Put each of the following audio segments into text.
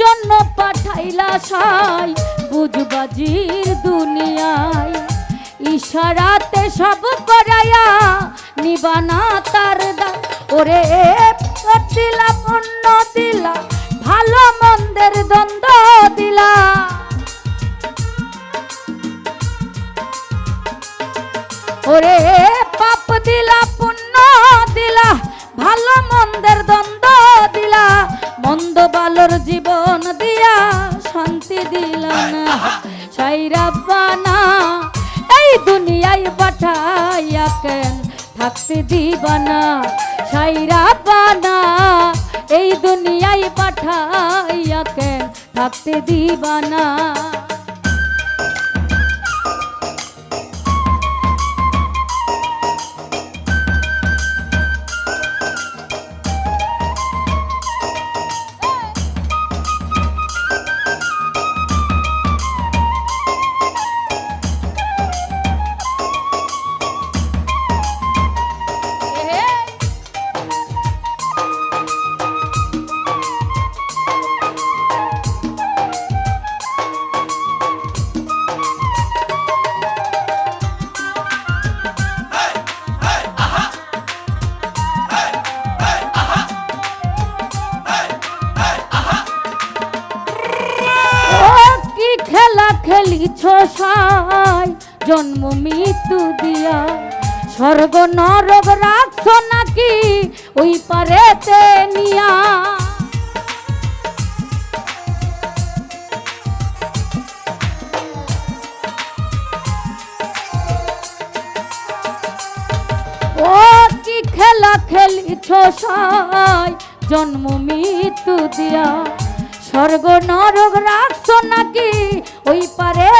জন্য পাঠাইলা সাই, বুঝবাজির দুনিয়ায়। ইশারাতে সব করাইয়া নিবানা তার দা ওরে দিলা পণ্য দিলা, ভালো মন্দের দ্বন্দ্ব দিলা। ওরে, পাপ দিলা, পুণ্য দিলা, ভালো মন্দের দ্বন্দ্ব মন্দ বালোর জীবন দিয়া শান্তি দিল না। সাইরাব্বানা এই দুনিয়ায় পাঠাইয়া কেন থাকতে দিবানা সাইরাব্বানা এই দুনিয়ায় পাঠাইয়া কেন থাকতে দিবানা খেলিছ সাই জন্ম মৃত্যু দিয়া। স্বর্গ নরক রাখছ নাকি ওই পারেতে নিয়া। ও কি খেলা খেলিছ সাই জন্ম মৃত্যু দিয়া। স্বর্গ নরক রাখছ নাকি? ওই পারে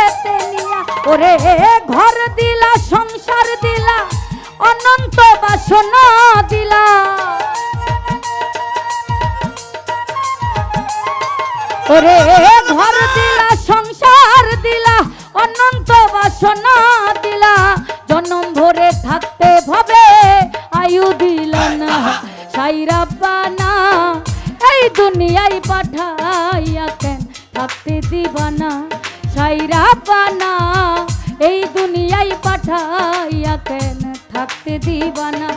নিয়া ওরে ঘর দিলা, সংসার দিলা, অনন্ত বাসনা দিলা। ওরে ঘর দিলা, সংসার দিলা, অনন্ত বাসনা দিলা। দুনিয়ায় পাঠাইয়া কেন থাকতে দিবানা সাইরাব্বানা এই দুনিয়ায় পাঠাইয়া কেন থাকতে দিবানা?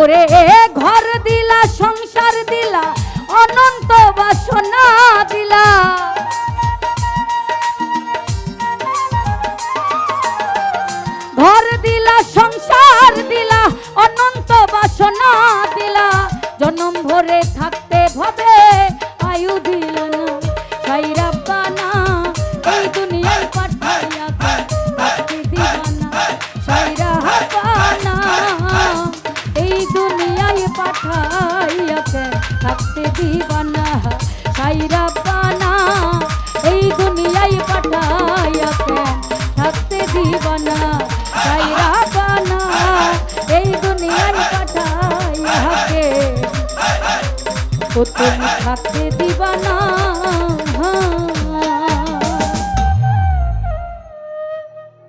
ওরে ঘর দিলা পাঠাইয়াকে থাকতে দিবানা সাইরাব্বানা এই দুনিয়ায় পাঠাইয়াকে থাকতে দিবানা সাইরাব্বানা এই দুনিয়ায় পাঠাইয়াকে ও তুমি থাকতে দিবানা